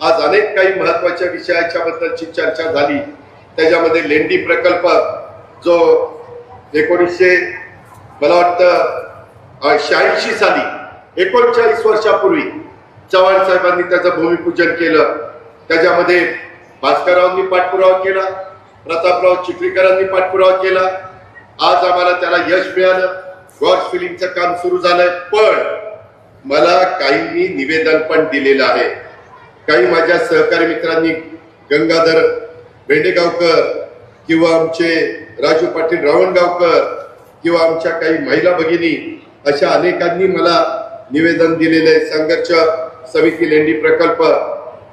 आज अनेक काही महत्त्वाच्या विषयाच्या बद्दलची चर्चा झाली. त्याच्यामध्ये लेंडी प्रकल्प जो एकोणीसशे मला वाटतं शहाऐंशी साली एकोणचाळीस वर्षापूर्वी चव्हाण साहेबांनी त्याचं भूमिपूजन केलं. त्याच्यामध्ये भास्कररावांनी पाठपुरावा केला प्रतापराव चिखलीकरांनी पाठपुरावा केला. आज आम्हाला त्याला यश मिळालं. गॉड्स फिलिंगचं काम सुरू झालंय. पण मला काहींनी निवेदन पण दिलेलं आहे. काही माझ्या सहकारी मित्रांनी गंगाधर भेंडेगावकर किंवा आमचे राजू पाटील रावणगावकर किंवा आमच्या काही महिला भगिनी अशा अनेकांनी मला निवेदन दिलेले आहे. संघर्ष समिती लेंडी प्रकल्प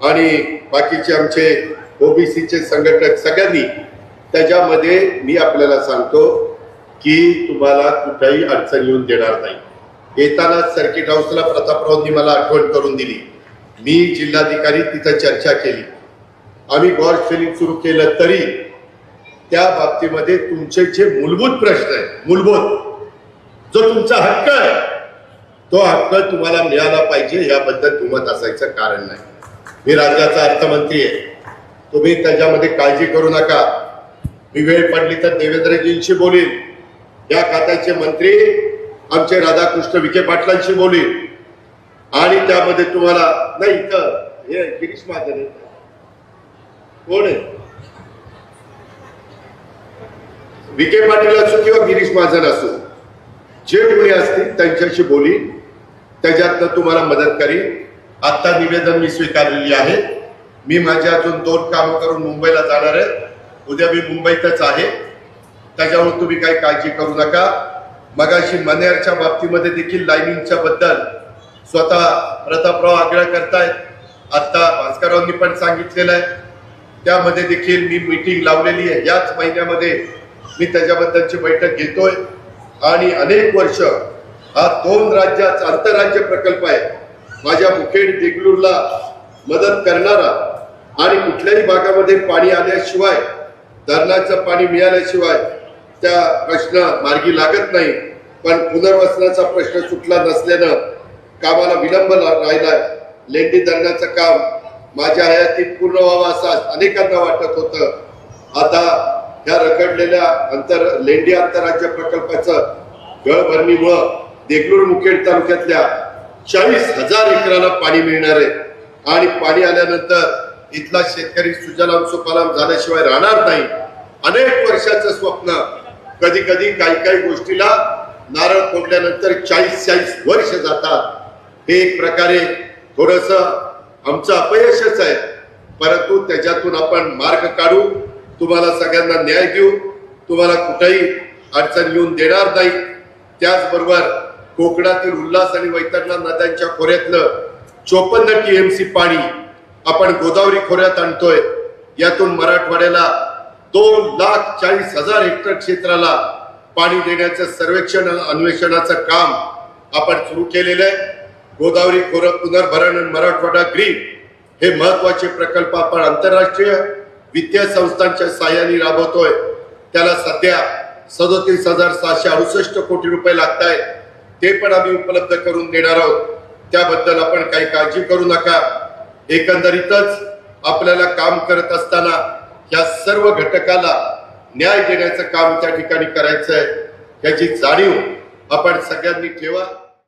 आणि बाकीचे आमचे ओबीसीचे संघटक सगळ्यांनी त्याच्यामध्ये मी आपल्याला सांगतो की तुम्हाला कुठेही अडचण येऊन देणार नाही येताना सर्किट हाऊसला प्रतापरावांनी मला आठवण करून दिली मी जिल्हाधिकारी तिथं चर्चा केली. आम्ही गॉड फिलिंग सुरू केलं तरी त्या बाबतीमध्ये तुमचे जे मूलभूत प्रश्न आहेत मूलभूत जो तुमचा हक्क आहे तो हक्क तुम्हाला मिळाला पाहिजे याबद्दल दुमत असायचं कारण नाही. मी राज्याचा अर्थमंत्री आहे. तुम्ही त्याच्यामध्ये काळजी करू नका. मी वेळ पडली तर देवेंद्रजींशी बोलीन. या खात्याचे मंत्री आमचे राधाकृष्ण विखे पाटलांशी बोलीन. आणि त्यामध्ये तुम्हाला नाही इथं हे गिरीश महाजन कोण आहे? विखे पाटील असो किंवा गिरीश महाजन असो जे कोणी असतील त्यांच्याशी बोली त्याच्यातनं तुम्हाला मदत करीन. आत्ता निवेदन मी स्वीकारलेली आहे. मी माझे अजून दोन कामं करून मुंबईला जाणार आहे. उद्या मी मुंबईतच आहे. त्याच्यावर तुम्ही काही काळजी करू नका. मगाशी मनेरच्या बाबतीमध्ये देखील लाईनिंगच्या बद्दल स्वतः प्रतापराव आग्रह करतायत. आता भास्कररावांनी पण सांगितलेलं आहे. त्यामध्ये देखील मी मीटिंग लावलेली आहे. याच महिन्यामध्ये मी त्याच्याबद्दलची बैठक घेतोय. आणि अनेक वर्ष हा दोन राज्याचा आंतरराज्य प्रकल्प आहे. माझ्या मुखेड देगलूरला मदत करणारा आणि कुठल्याही भागामध्ये पाणी आल्याशिवाय धरणाचं पाणी मिळाल्याशिवाय त्या प्रश्न मार्गी लागत नाही. पण पुनर्वसनाचा प्रश्न सुटला नसल्यानं कामाला विलंब राहिलाय लेंडी धरणाचं काम माझ्या हयातीत पूर्ण व्हावं असं अनेकांना वाटत होतं. आता ह्या रखडलेल्या अंतर लेंडी आंतरराज्य प्रकल्पाचं गळभरणीमुळं देगलूर मुखेड तालुक्यातल्या चाळीस हजार एकराला पाणी मिळणार आहे. आणि पाणी आल्यानंतर इथला शेतकरी सुजलाम सुपालाम झाल्याशिवाय राहणार नाही. अनेक वर्षाचं स्वप्न. कधी कधी काही काही गोष्टीला नारळ फोडल्यानंतर चाळीस चाळीस वर्ष जातात. हे एक प्रकारे थोडस आमचं अपयशच आहे. परंतु त्याच्यातून आपण मार्ग काढू तुम्हाला सगळ्यांना न्याय देऊ तुम्हाला कुठेही अडचण येऊन देणार नाही. त्याचबरोबर कोकणातील उल्हास आणि वैतरणा नद्यांच्या खोऱ्यातलं चोपन्न टीएमसी पाणी आपण गोदावरी खोऱ्यात आणतोय. यातून मराठवाड्याला दोन लाख चाळीस हजार हेक्टर क्षेत्राला पाणी देण्याचं सर्वेक्षण अन्वेषणाचं काम आपण सुरू केलेलं आहे. गोदावरी खोरं पुनर्भरण आणि मराठवाडा ग्रीन हे महत्त्वाचे प्रकल्प आपण आंतरराष्ट्रीय वित्तीय संस्थांच्या सहाय्याने राबवतोय. त्याला सध्या सदोतीस हजार सहाशे अडुसष्ट कोटी रुपये लागत आहेत ते पण आम्ही उपलब्ध करून देणार आहोत. त्याबद्दल आपण काही काळजी करू नका. एकंदरीतच आपल्याला काम करत असताना या सर्व घटकाला न्याय देण्याचं काम त्या ठिकाणी करायचं आहे याची जाणीव आपण सगळ्यांनी ठेवा.